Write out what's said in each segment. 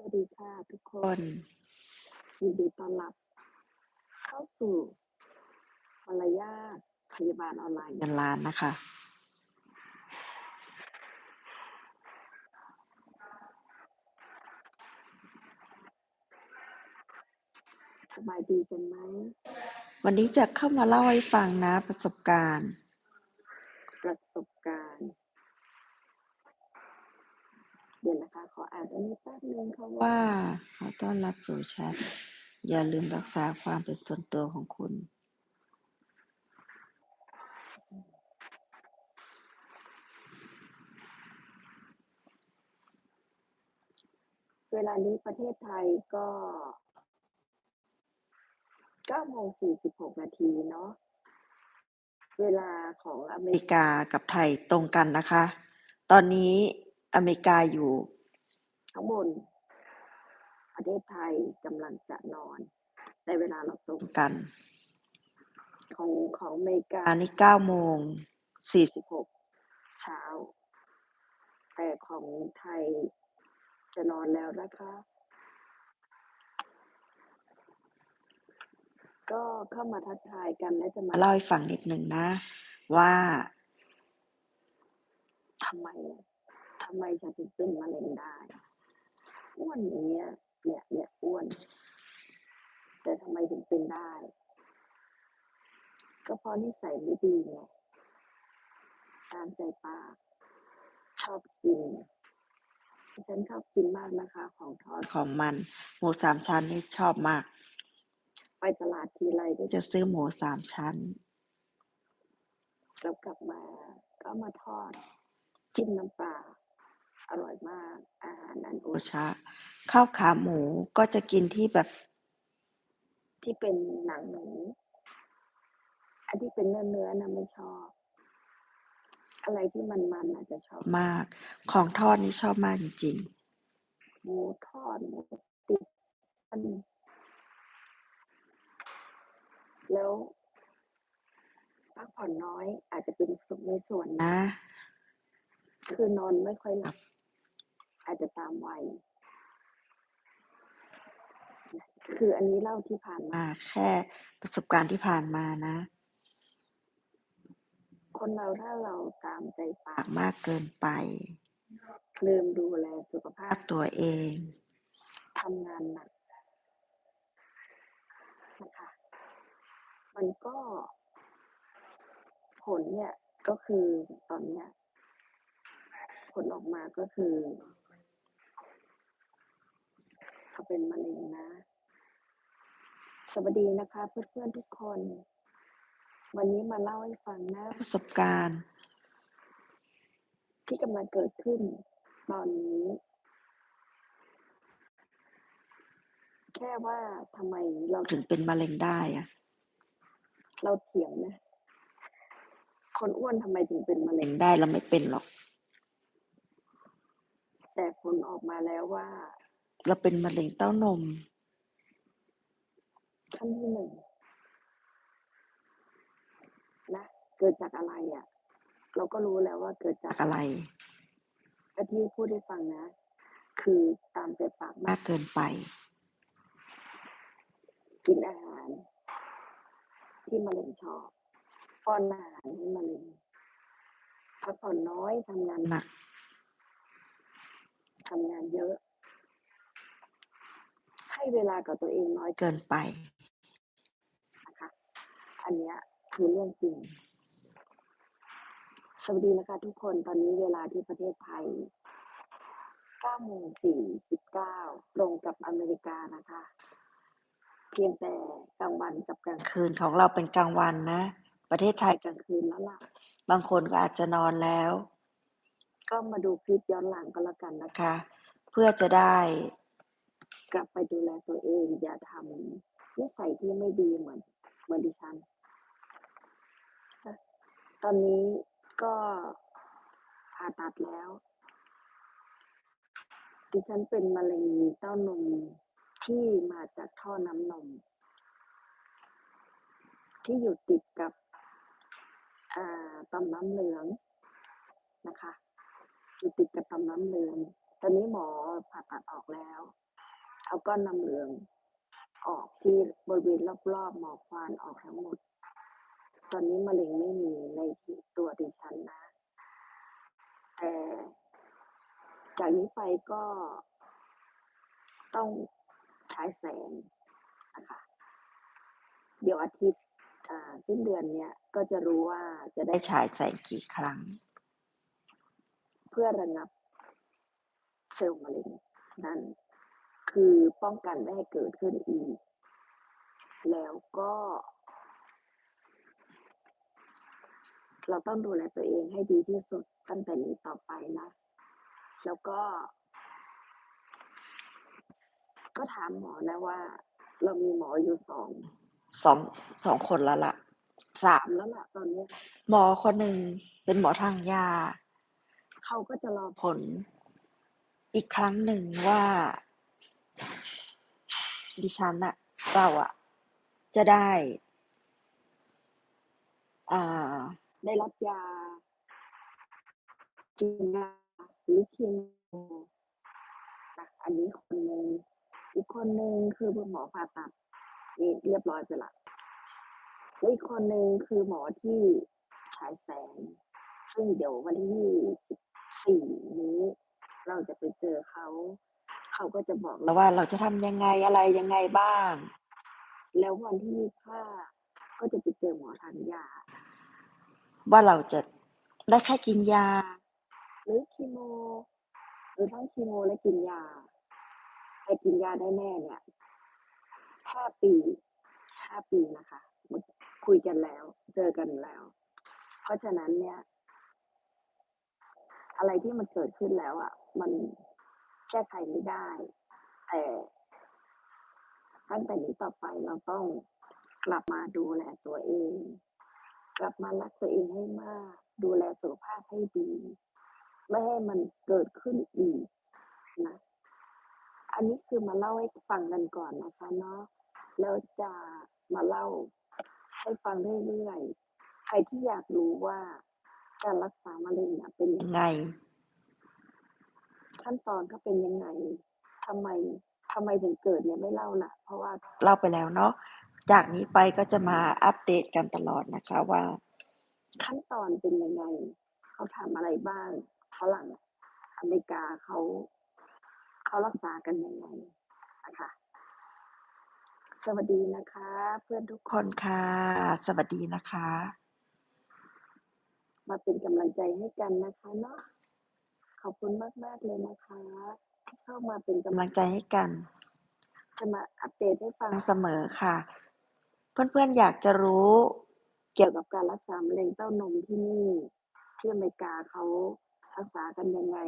วัสดีค่ะทุกคนยินดีต้อนรับ เข้าสู่มารยาทพยาบาลออนไลน์เงินล้านนะคะ สบายดีกันไหม วันนี้จะเข้ามาเล่าให้ฟังนะประสบการณ์ ประสบการณ์ เดี๋ยวนะคะ ขออ่านอันนี้แป๊บนึงค่ะว่า ขอต้อนรับสู่แชทอย่าลืมรักษาความเป็นส่วนตัวของคุณเวลานี้ประเทศไทยก็9โมง46 นาทีเนาะ เวลาของอเมริกากับไทยตรงกันนะคะ ตอนนี้ อเมริกาอยู่ ข้างบน ประเทศไทยกำลังจะนอนแต่เวลาเราตรงกัน ของของอเมริกานี่9โมง46เช้า แต่ของไทยจะนอนแล้วนะคะ ก็เข้ามาทักทายกันและจะมาเล่าให้ฟังนิดหนึ่งนะ ว่าทำไม ทำไมฉันถึงเป็นมะเร็งได้อ้วนอย่างเงี้ยเนี่ยเนี่ยอ้วน แต่ทำไมถึงเป็นได้ ก็เพราะนิสัยไม่ดีไงตามใจปากชอบกินฉันชอบกินมากนะคะ ของทอดของมัน หมูสามชั้นนี่ชอบมาก ไปตลาดทีไรก็จะซื้อหมูสามชั้นแล้วกลับมาก็มาทอดจิ้มน้ำปลา อร่อยมาก อาหารนันโอชาข้าวขาหมูก็จะกินที่แบบ ที่เป็นหนังหมูอันที่เป็นเนื้อเนื้อนะไม่ชอบ อะไรที่มันมันอาจจะชอบมาก ของทอดนี่ชอบมากจริงๆหมูทอดหมูติดอันแล้วพักผ่อนน้อยอาจจะเป็นสุขในส่วนนะ คือนอนไม่ค่อยหลับ อาจจะตามวัยคืออันนี้เล่าที่ผ่านมาแค่ประสบการณ์ที่ผ่านมานะ คนเราถ้าเราตามใจปากมากเกินไปลืมดูแลสุขภาพตัวเองทำงานหนักนะคะมันก็ผลเนี่ยก็คือตอนเนี้ย ผลออกมาก็คือ เขาเป็นมะเร็งนะ สวัสดีนะคะเพื่อนๆทุกคน วันนี้มาเล่าให้ฟังนะ ประสบการณ์ ที่กำลังเกิดขึ้น ตอนนี้ แค่ว่าทำไมเราถึงเป็นมะเร็งได้อะเราเถียงนะ คนอ้วนทำไมถึงเป็นมะเร็งได้เราไม่เป็นหรอก แต่ผลออกมาแล้วว่า เราเป็นมะเร็งเต้านมขั้นที่หนึ่งนะเกิดจากอะไรอะ เราก็รู้แล้วว่าเกิดจากอะไรแต่ที่พูดให้ฟังนะ คือตามใจปากมากเกินไป กินอาหาร ที่มะเร็งชอบป้อนอาหารให้มะเร็งพักผ่อนน้อยทำงานหนักทำงานเยอะ ให้เวลากับตัวเองน้อยเกินไปนะคะอันเนี้ยคือเรื่องจริง สวัสดีนะคะทุกคนตอนนี้เวลาที่ประเทศไทย9โมง49 ตรงกับอเมริกานะคะ เพียงแต่กลางวันกับกลางคืนของเราเป็นกลางวันนะ ประเทศไทยกลางคืนแล้วล่ะ บางคนก็อาจจะนอนแล้ว ก็มาดูคลิปย้อนหลังก็แล้วกันนะคะ เพื่อจะได้ กลับไปดูแลตัวเอง อย่าทำนิสัยที่ไม่ดีเหมือนเหมือนดิฉัน ตอนนี้ก็ผ่าตัดแล้ว ดิฉันเป็นมะเร็งเต้านมที่มาจากท่อน้ำนม ที่อยู่ติดกับอ่าต่อมน้ำเหลืองนะคะอยู่ติดกับต่อมน้ำเหลือง ตอนนี้หมอผ่าตัดออกแล้ว เอาก้อนำเหลืองออกที่บริเวณรอบๆหมอกควันออกทั้งหมด ตอนนี้มะเร็งไม่มีในตัวดิฉันนะ แต่จากนี้ไปก็ต้องฉายแสงนะคะเดี๋ยวอาทิตย์สิ้นเดือนเนี้ยก็จะรู้ว่าจะได้ฉายแสงกี่ครั้ง เพื่อระงับเซลล์มะเร็งนั่น คือป้องกันไม่ให้เกิดขึ้นอีก แล้วก็ เราต้องดูแลตัวเองให้ดีที่สุดตั้งแต่นี้ต่อไปนะ แล้วก็ ก็ถามหมอนะว่า เรามีหมออยู่สองสองสองคนแล้วล่ะสามแล้วล่ะ ตอนเนี้ยหมอคนหนึ่งเป็นหมอทางยา เขาก็จะรอผลอีกครั้งหนึ่งว่า ดิฉันอะเราอะจะได้ อ่า ได้รับยากินาหรือคีโมนะอันนี้คนหนึ่งอีกคนหนึ่งคือหมอผ่าตัดนี่เรียบร้อยไปละและอีกคนหนึ่งคือหมอที่ฉายแสง ซึ่งเดี๋ยววันที่ยี่สิบสี่นี้ เราจะไปเจอเขา เขาก็จะบอกเราว่าเราจะทำยังไงอะไรยังไงบ้าง แล้ววันที่ยี่ห้าก็จะไปเจอหมอทานยา ว่าเราจะได้แค่กินยา หรือคีโม หรือทั้งคีโมและกินยาใครกินยาได้แน่เนี่ยห้าปีห้าปีนะคะคุยกันแล้ว เจอกันแล้ว เพราะฉะนั้นเนี่ย อะไรที่มันเกิดขึ้นแล้วอะ มัน แก้ไขไม่ได้ แต่ตั้งแต่นี้ต่อไปเราต้องกลับมาดูแลตัวเอง กลับมารักตัวเองให้มาก ดูแลสุขภาพให้ดี ไม่ให้มันเกิดขึ้นอีกนะ อันนี้คือมาเล่าให้ฟังกันก่อนนะคะเนาะแล้วจะมาเล่าให้ฟังเรื่อยๆ ใครที่อยากรู้ว่าการรักษามะเร็งเนี่ยเป็นยังไง ขั้นตอนเขาเป็นยังไงทำไมทำไมถึงเกิดเนี่ยไม่เล่าละเพราะว่าเล่าไปแล้วเนาะจากนี้ไปก็จะมาอัปเดตกันตลอดนะคะว่า ขั้นตอนเป็นยังไงเขาทำอะไรบ้างฝรั่งอเมริกาเขาเขารักษากันยังไงนะคะสวัสดีนะคะ เพื่อนทุกคนค่ะ สวัสดีนะคะ มาเป็นกำลังใจให้กันนะคะเนาะ ขอบคุณมาก ๆ เลยนะคะที่เข้ามาเป็นกำลังใจให้กัน จะมาอัปเดตให้ฟังเสมอค่ะ เพื่อนๆอยากจะรู้เกี่ยวกับการรักษามะเร็งเต้านมที่นี่ที่อเมริกาเขารักษากันยังไง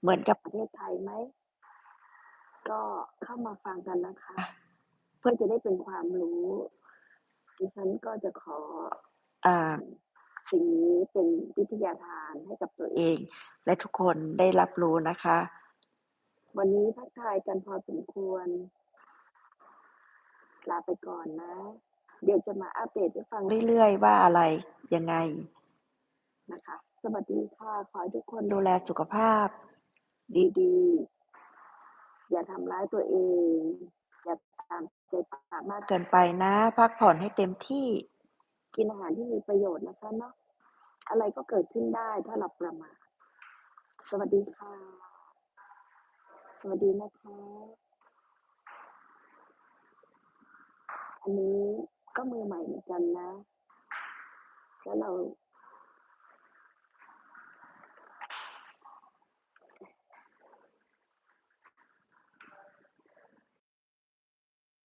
เหมือนกับประเทศไทยไหม ก็เข้ามาฟังกันนะคะ เพื่อจะได้เป็นความรู้ดิฉันก็จะขออ่า สิ่งนี้เป็นวิทยาทานให้กับตัวเอง และทุกคนได้รับรู้นะคะ วันนี้ทักทายกันพอสมควร ลาไปก่อนนะ เดี๋ยวจะมาอัปเดตให้ฟังเรื่อยๆ ว่าอะไรยังไงนะคะ สวัสดีค่ะ ขอให้ทุกคนดูแลสุขภาพ ดีๆ อย่าทำร้ายตัวเอง อย่าตามใจปากมากเกินไปนะ พักผ่อนให้เต็มที่กินอาหารที่มีประโยชน์นะคะเนาะ อะไรก็เกิดขึ้นได้ถ้าเราประมาทสวัสดีค่ะ สวัสดีนะคะ อันนี้ก็มือใหม่เหมือนกันนะ แล้วเรา